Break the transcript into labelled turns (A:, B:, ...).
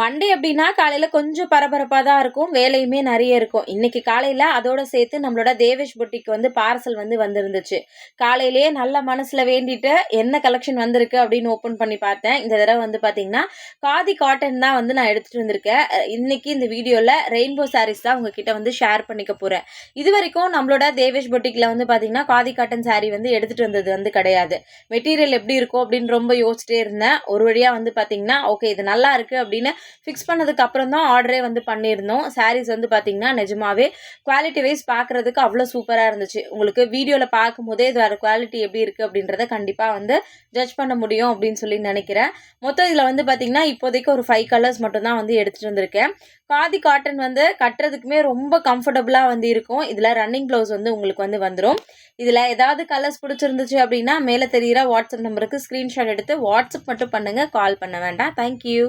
A: Monday அப்படின்னா காலையில் கொஞ்சம் பரபரப்பாக தான் இருக்கும். வேலையுமே நிறைய இருக்கும். இன்னைக்கு காலையில் அதோட சேர்த்து நம்மளோட தேவேஷ் பொட்டிக்கு வந்து பார்சல் வந்து வந்திருந்துச்சு. காலையிலேயே நல்ல மனசில் வேண்டிட்டு என்ன கலெக்ஷன் வந்திருக்கு அப்படின்னு ஓப்பன் பண்ணி பார்த்தேன். இந்த தடவை வந்து பார்த்தீங்கன்னா காதி காட்டன் தான் வந்து நான் எடுத்துகிட்டு வந்திருக்கேன். இன்னைக்கு இந்த வீடியோவில் ரெயின்போ சாரீஸ் தான் உங்ககிட்ட வந்து ஷேர் பண்ணிக்க போகிறேன் இது வரைக்கும் நம்மளோட தேவேஷ் பொட்டிக்கில் வந்து பார்த்தீங்கன்னா காதி காட்டன் saree வந்து எடுத்துகிட்டு வந்தது வந்து கிடையாது. மெட்டீரியல் எப்படி இருக்கும் அப்படின்னு ரொம்ப யோசிச்சிட்டே இருந்தேன். ஒரு வழியாக வந்து பார்த்தீங்கன்னா ஓகே இது நல்லா இருக்குது அப்படின்னு ஃபிக்ஸ் பண்ணதுக்கு அப்புறம் தான் ஆர்டரே வந்து பண்ணியிருந்தோம். சாரீஸ் வந்து பார்த்தீங்கன்னா நிஜமாவே குவாலிட்டி வைஸ் பார்க்குறதுக்கு அவ்வளோ சூப்பராக இருந்துச்சு. உங்களுக்கு வீடியோவில் பார்க்கும்போதே இதோட குவாலிட்டி எப்படி இருக்குது அப்படின்றத கண்டிப்பாக வந்து ஜட்ஜ் பண்ண முடியும் அப்படின்னு சொல்லி நினைக்கிறேன். மொத்தம் இதில் வந்து பார்த்தீங்கன்னா இப்போதைக்கு ஒரு ஃபைவ் கலர்ஸ் மட்டும்தான் வந்து எடுத்துகிட்டு வந்திருக்கேன். காதி காட்டன் வந்து கட்டுறதுக்குமே ரொம்ப கம்ஃபர்டபுளாக வந்து இருக்கும். இதில் ரன்னிங் ப்ளவுஸ் வந்து உங்களுக்கு வந்து வந்துடும் இதில் ஏதாவது கலர்ஸ் பிடிச்சிருந்துச்சு அப்படின்னா மேலே தெரிகிற வாட்ஸ்அப் நம்பருக்கு ஸ்க்ரீன்ஷாட் எடுத்து வாட்ஸ்அப் மட்டும் பண்ணுங்கள் கால் பண்ண வேண்டாம். தேங்க்யூ